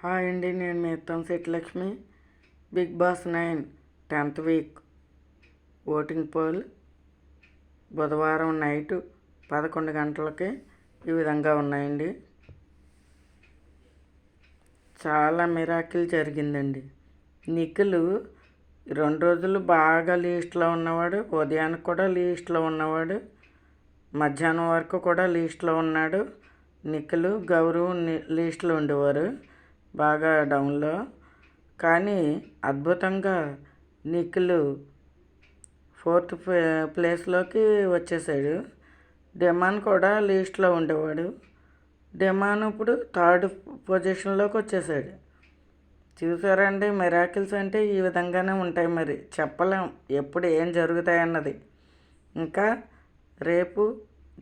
Hi అండి నేను మిత్తం సెట్లక్ష్మి big boss nine tenth week. Voting poll బుధవారం నైటు పదకొండు గంటలకి ఈ విధంగా ఉన్నాయండి. చాలా మిరాకిల్ జరిగిందండి. నిఖిల్ రెండు రోజులు బాగా లీస్ట్లో ఉన్నవాడు ఉదయానికి కూడా లీస్ట్లో ఉన్నవాడు మధ్యాహ్నం వరకు కూడా లీస్ట్లో ఉన్నాడు. నిఖిల్ గౌరవ్ లీస్ట్లో ఉండేవారు. బాగా డౌన్లో. కానీ అద్భుతంగా నిఖిల్ ఫోర్త్ ప్లేస్లోకి వచ్చేసాడు. డెమాన్ కూడా లీస్ట్లో ఉండేవాడు. డెమాన్ ఇప్పుడు థర్డ్ పొజిషన్లోకి వచ్చేసాడు. చూసారండి మిరాకిల్స్ అంటే ఈ విధంగానే ఉంటాయి మరి. చెప్పలేం ఎప్పుడు ఏం జరుగుతాయి అన్నది. ఇంకా రేపు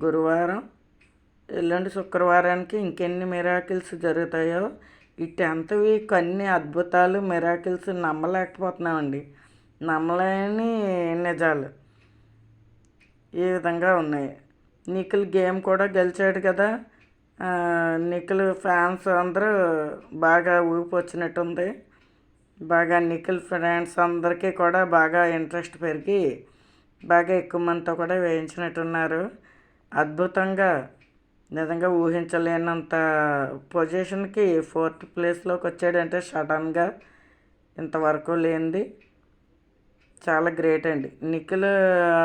గురువారం ఎల్లుండి శుక్రవారానికి ఇంకెన్ని మిరాకిల్స్ జరుగుతాయో ఈ టెన్త్వి వీక్ అద్భుతాలు మిరాకిల్స్ నమ్మలేకపోతున్నామండి. నమ్మలేని నిజాలు ఈ విధంగా ఉన్నాయి. నిఖిల్ గేమ్ కూడా గెలిచాడు కదా. నిఖిల్ ఫ్యాన్స్ అందరూ బాగా ఊపి వచ్చినట్టుంది. బాగా నిఖిల్ ఫ్యాన్స్ అందరికీ కూడా బాగా ఇంట్రెస్ట్ పెరిగి బాగా ఎక్కువ మందితో కూడా వేయించినట్టున్నారు. అద్భుతంగా నిజంగా ఊహించలేనంత పొజిషన్కి ఫోర్త్ ప్లేస్లోకి వచ్చాడంటే సడన్గా ఇంతవరకు లేనిది చాలా గ్రేట్ అండి. నిఖిల్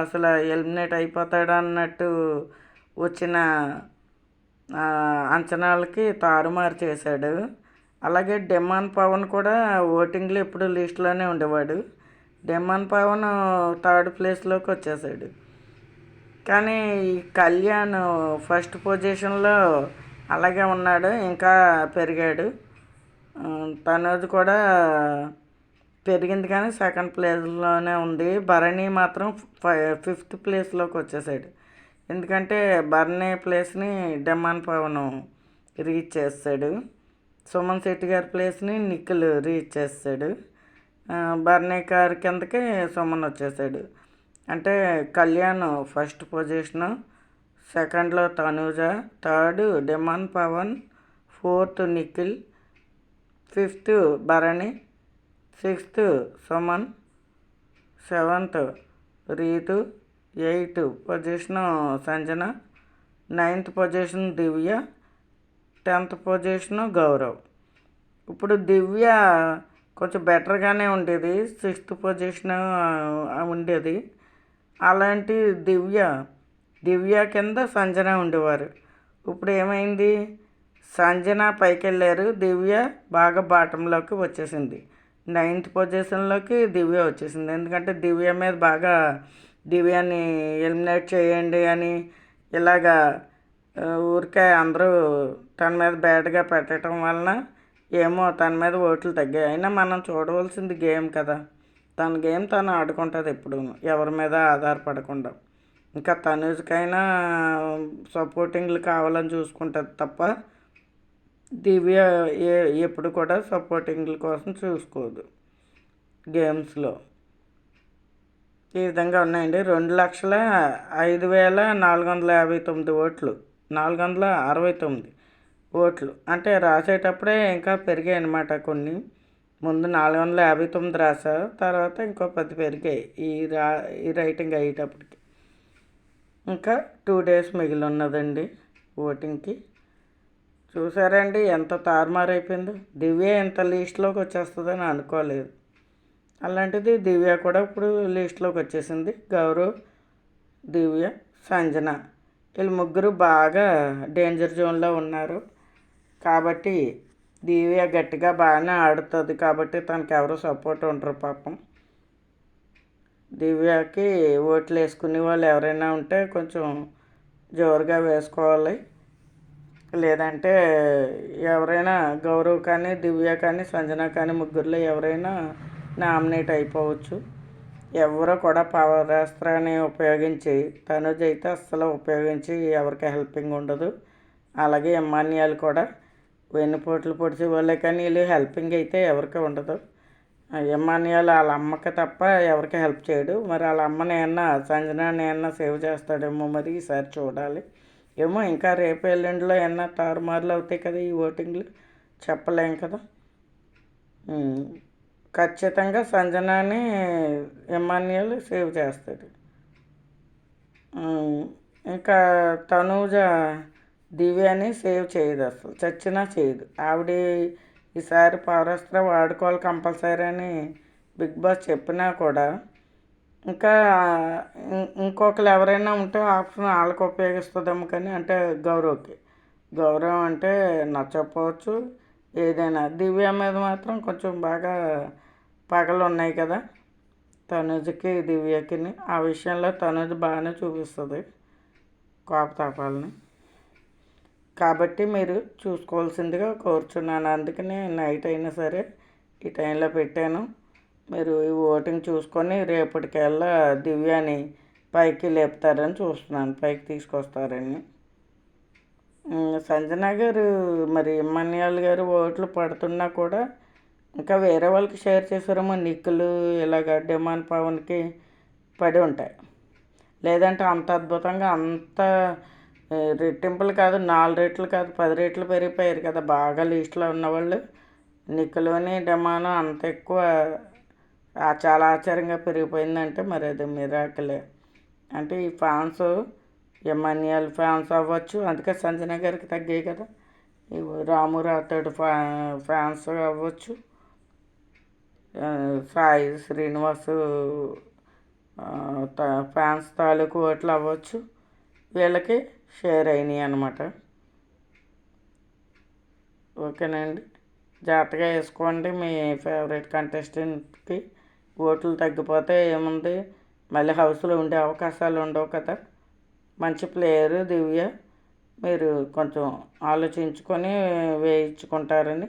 అసలు ఎలిమినేట్ అయిపోతాడు అన్నట్టు వచ్చిన అంచనాలకి తారుమారు చేశాడు. అలాగే డెమాన్ పవన్ కూడా ఓటింగ్లో ఎప్పుడు లిస్టులోనే ఉండేవాడు. డెమాన్ పవన్ థర్డ్ ప్లేస్లోకి వచ్చేసాడు కానీ ఈ కళ్యాణ్ ఫస్ట్ పొజిషన్లో అలాగే ఉన్నాడు ఇంకా పెరిగాడు. తనది కూడా పెరిగింది కానీ సెకండ్ ప్లేస్లోనే ఉంది. భరణి మాత్రం ఫిఫ్త్ ప్లేస్లోకి వచ్చేసాడు. ఎందుకంటే భరణి ప్లేస్ని డెమాన్ పవన్ రీచ్ చేస్తాడు. సుమన్ శెట్టి గారి ప్లేస్ని నిఖిల్ రీచ్ చేస్తాడు. భరణి గారి కిందకి సుమన్ వచ్చేసాడు. అంటే కళ్యాణ్ ఫస్ట్ పొజిషను సెకండ్లో Tanuja third Demon Pavan fourth Nikhil fifth Bharani sixth Suman seventh Ritu eighth position Sanjana ninth position Divya tenth position Gaurav. ఇప్పుడు దివ్య కొంచెం బెటర్గానే ఉండేది సిక్స్త్ పొజిషన్ ఉండేది. అలాంటి దివ్య దివ్య కింద సంజన ఉండేవారు. ఇప్పుడు ఏమైంది? సంజన పైకి వెళ్ళారు దివ్య బాగా బాటంలోకి వచ్చేసింది. నైన్త్ పొజిషన్లోకి దివ్య వచ్చేసింది. ఎందుకంటే దివ్య మీద బాగా దివ్యాన్ని ఎలిమినేట్ చేయండి అని ఇలాగా ఊరికే అందరూ తన మీద బ్యాడ్గా పెట్టడం వలన ఏమో తన మీద ఓట్లు తగ్గాయి. అయినా మనం చూడవలసింది గేమ్ కదా. తన గేమ్ తను ఆడుకుంటుంది ఎప్పుడు ఎవరి మీద ఆధారపడకుండా. ఇంకా తనుజకైనా సపోర్టింగ్లు కావాలని చూసుకుంటుంది తప్ప దివ్య ఏ ఎప్పుడు కూడా సపోర్టింగ్ల కోసం చూసుకోదు గేమ్స్లో. ఈ విధంగా ఉన్నాయండి. రెండు లక్షల ఐదు వేల నాలుగు వందల యాభై తొమ్మిది ఓట్లు. నాలుగు వందల అరవై తొమ్మిది ఓట్లు. అంటే రాసేటప్పుడే ఇంకా పెరిగాయి అనమాట కొన్ని. ముందు నాలుగు వందల యాభై తొమ్మిది రాశారు. తర్వాత ఇంకో పది పెరిగాయి ఈ రా ఈ రైటింగ్ అయ్యేటప్పటికి. ఇంకా టూ డేస్ మిగిలి ఉన్నదండి ఓటింగ్కి. చూసారండి ఎంత తారుమారైపోయిందో. దివ్య ఎంత లిస్ట్లోకి వచ్చేస్తుందని అనుకోలేదు. అలాంటిది దివ్య కూడా ఇప్పుడు లిస్ట్లోకి వచ్చేసింది. గౌరవ్ దివ్య సంజన. వీళ్ళు ముగ్గురు బాగా డేంజర్ జోన్లో ఉన్నారు. కాబట్టి దివ్య గట్టిగా బాగానే ఆడుతుంది కాబట్టి తనకి ఎవరు సపోర్ట్ ఉండరు పాపం. దివ్యకి ఓట్లు వేసుకునే వాళ్ళు ఎవరైనా ఉంటే కొంచెం జోరుగా వేసుకోవాలి. లేదంటే ఎవరైనా గౌరవ్ కానీ దివ్య కానీ సంజన కానీ ముగ్గురులో ఎవరైనా నామినేట్ అయిపోవచ్చు. ఎవరో కూడా పవరాస్త్రాన్ని ఉపయోగించి తనుజ్ అయితే అస్సలు ఉపయోగించి ఎవరికి హెల్పింగ్ ఉండదు. అలాగే ఎమ్మాన్యాలు కూడా వెన్నుపోట్లు పొడిచే వాళ్ళే కానీ వీళ్ళు హెల్పింగ్ అయితే ఎవరికి ఉండదు. ఎమ్మాన్యాలు వాళ్ళ అమ్మకి తప్ప ఎవరికి హెల్ప్ చేయడు. మరి వాళ్ళ అమ్మని ఏమన్నా సంజన ఏమన్నా సేవ్ చేస్తాడేమో మరి ఈసారి చూడాలి. ఏమో ఇంకా రేపు ఎల్లుండిలో ఏమన్నా తారుమారులు అవుతాయి కదా ఈ ఓటింగ్లు? చెప్పలేం కదా. ఖచ్చితంగా సంజనాని ఇమాన్యుయల్ సేవ్ చేస్తాడు. ఇంకా తనూజ దివ్యాని సేవ్ చేయదు అసలు. చచ్చినా చేయదు. ఆవిడ ఈసారి పౌరాస్త్ర వాడుకోవాలి కంపల్సరీ అని బిగ్ బాస్ చెప్పినా కూడా. ఇంకా ఇంకొకరు ఎవరైనా ఉంటే ఆప్షన్ వాళ్ళకి ఉపయోగిస్తుందేమో కానీ అంటే గౌరవ్కి. గౌరవం అంటే నచ్చకపోవచ్చు. ఏదైనా దివ్య మీద మాత్రం కొంచెం బాగా పగలు ఉన్నాయి కదా. తనుజకి దివ్యకి ఆ విషయంలో తనుజ బాగానే చూపిస్తుంది కోపతాపాలని. కాబట్టి మీరు చూసుకోవాల్సిందిగా కోరుచున్నాను. అందుకని నైట్ అయినా సరే ఈ టైంలో పెట్టాను. మీరు ఈ ఓటింగ్ చూసుకొని రేపటికల్లా దివ్యాని పైకి లేపుతారని చూస్తున్నాను. పైకి తీసుకొస్తారని. సంజన గారు మరి ఇమ్మన్యాల్ గారు ఓట్లు పడుతున్నా కూడా ఇంకా వేరే వాళ్ళకి షేర్ చేశారేమో నిక్కులు ఇలాగ డిమాండ్ పవన్కి పడి ఉంటాయి. లేదంటే అంత అద్భుతంగా అంత రెట్టింపులు కాదు నాలుగు రెట్లు కాదు పది రెట్లు పెరిగిపోయారు కదా. బాగా లిస్టులో ఉన్నవాళ్ళు నిక్కులోని డిమాండ్ అంత ఎక్కువ చాలా ఆశ్చర్యంగా పెరిగిపోయిందంటే మరి అది మిరాకలే. అంటే ఈ ఫ్యాన్స్ ఎమాన్యుయల్ ఫ్యాన్స్ అవ్వచ్చు. అందుకే సంజన గారికి తగ్గాయి కదా. ఈ రాము రాతోడు ఫ్యా ఫ్యాన్స్ అవ్వచ్చు. సాయి శ్రీనివాస్ ఫ్యాన్స్ తాలూకు ఓట్లు అవ్వచ్చు. వీళ్ళకి షేర్ అయినాయి అన్నమాట. ఓకేనండి జాగ్రత్తగా వేసుకోండి. మీ ఫేవరెట్ కంటెస్టెంట్కి ఓట్లు తగ్గిపోతే ఏముంది? మళ్ళీ హౌస్లో ఉండే అవకాశాలు ఉండవు కదా. మంచి ప్లేయరు దివ్య మీరు కొంచెం ఆలోచించుకొని వేయించుకుంటారని